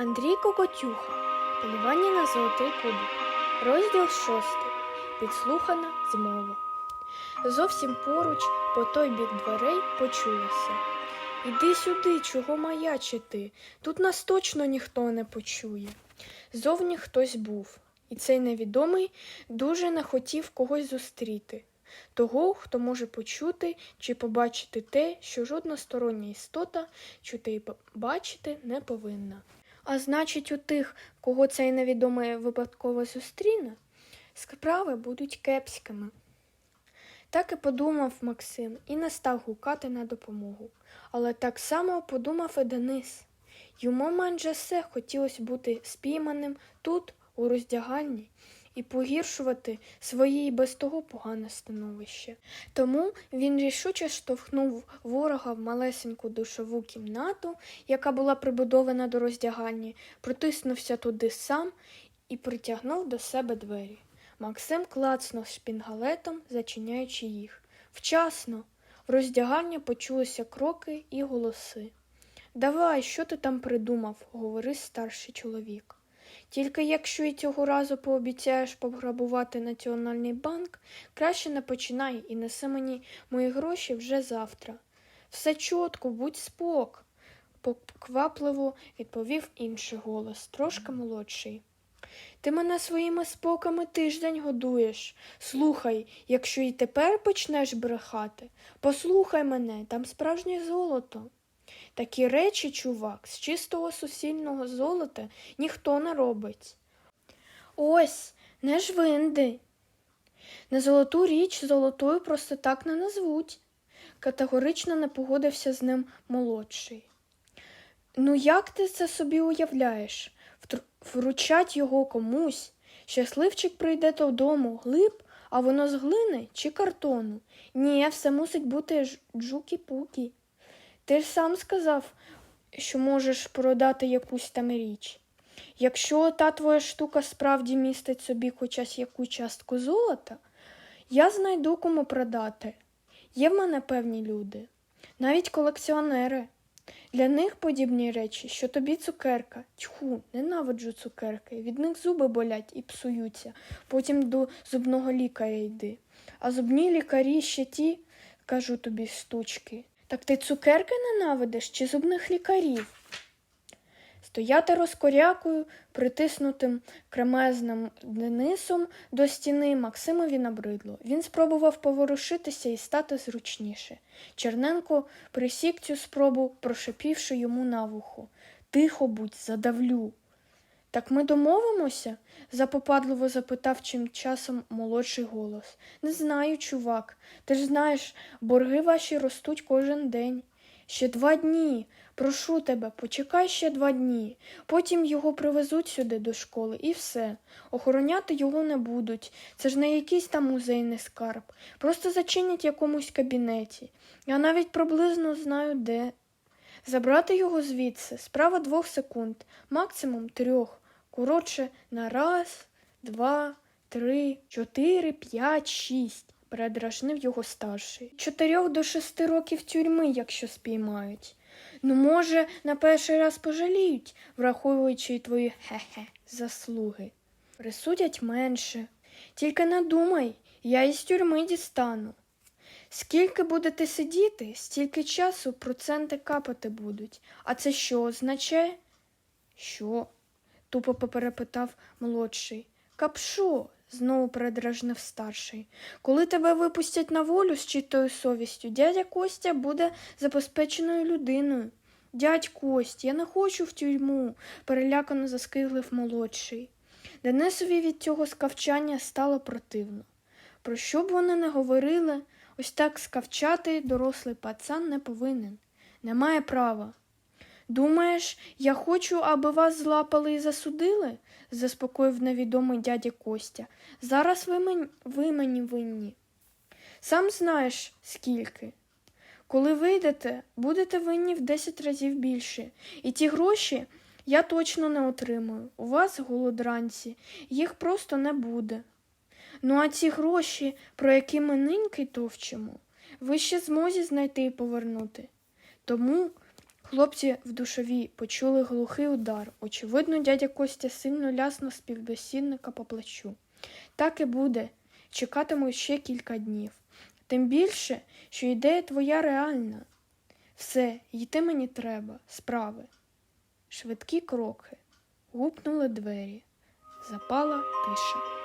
Андрій Кокотюха. Полювання на золотий кубок. Розділ шостий. Підслухана змова. Зовсім поруч, по той бік дверей, почулося. Іди сюди, чого маячити. Тут нас точно ніхто не почує. Зовні хтось був, і цей невідомий дуже не хотів когось зустріти. Того, хто може почути чи побачити те, що жодна стороння істота чути і бачити не повинна. А значить, у тих, кого цей невідомий випадково зустріне, справи будуть кепськими. Так і подумав Максим і не став гукати на допомогу. Але так само подумав і Денис. Йому майже все хотілося бути спійманим тут, у роздягальні, і погіршувати своє і без того погане становище. Тому він рішуче штовхнув ворога в малесеньку душову кімнату, яка була прибудована до роздягальні, протиснувся туди сам і притягнув до себе двері. Максим клацнув шпінгалетом, зачиняючи їх. Вчасно в роздягальні почулися кроки і голоси. Давай, що ти там придумав? говорив старший чоловік. Тільки якщо і цього разу пообіцяєш пограбувати Національний банк, краще не починай і неси мені мої гроші вже завтра. Все чітко, будь спок, поквапливо відповів інший голос, трошки молодший. Ти мене своїми споками тиждень годуєш. Слухай, якщо і тепер почнеш брехати, послухай мене, там справжнє золото. Такі речі, чувак, з чистого сусільного золота ніхто не робить. Ось, не ж винди. Не золоту річ золотою просто так не назвуть, категорично не погодився з ним молодший. Ну, як ти це собі уявляєш? Вручать його комусь. Щасливчик прийде додому, глиб, а воно з глини чи картону. Ні, все мусить бути ж- джукі-пукі. Ти ж сам сказав, що можеш продати якусь там річ. Якщо та твоя штука справді містить собі хоча яку частку золота, я знайду кому продати. Є в мене певні люди, навіть колекціонери. Для них подібні речі, що тобі цукерка. Тьху, ненавиджу цукерки. Від них зуби болять і псуються. Потім до зубного лікаря йди. А зубні лікарі ще ті, кажу тобі, штучки. Так ти цукерки ненавидиш чи зубних лікарів? Стояти розкорякою, притиснутим кремезним Денисом до стіни Максимові набридло. Він спробував поворушитися і стати зручніше. Черненко присік цю спробу, прошепівши йому на вухо. Тихо будь, задавлю. Так ми домовимося? запопадливо запитав чим часом молодший голос. Не знаю, чувак. Ти ж знаєш, борги ваші ростуть кожен день. Ще два дні. Прошу тебе, почекай ще два дні. Потім його привезуть сюди до школи і все. Охороняти його не будуть. Це ж не якийсь там музейний скарб. Просто зачинять якомусь кабінеті. Я навіть приблизно знаю, де. Забрати його звідси справа двох секунд, максимум трьох. Коротше, на раз, два, три, чотири, п'ять, шість. Передражнив його старший. Чотирьох до шести років тюрми, якщо спіймають. Ну, може, на перший раз пожаліють, враховуючи й твої хе-хе заслуги. Присудять менше. Тільки не думай, я із тюрми дістану. Скільки будете сидіти, стільки часу проценти капати будуть. А це що означає? Що? тупо перепитав молодший. Капшо, знову передражнив старший. Коли тебе випустять на волю з чистою совістю, дядя Костя буде забезпеченою людиною. Дядь Кость, я не хочу в тюрму, перелякано заскиглив молодший. Денисові від цього скавчання стало противно. Про що б вони не говорили, ось так скавчати дорослий пацан не повинен. Не має права. Думаєш, я хочу, аби вас злапали і засудили? заспокоїв невідомий дядя Костя. Зараз ви мені, ви мені винні. Сам знаєш, скільки. Коли вийдете, будете винні в 10 разів більше. І ті гроші я точно не отримаю. У вас, голодранці, їх просто не буде. Ну, а ці гроші, про які ми ниньки товчимо, ви ще змозі знайти і повернути. Тому Хлопці в душовій почули глухий удар. Очевидно, дядя Костя сильно ляснув співбесідника по плечу. Так і буде. Чекатиму ще кілька днів. Тим більше, що ідея твоя реальна. Все, йти мені треба, справи. Швидкі кроки. Гупнули двері. Запала тиша.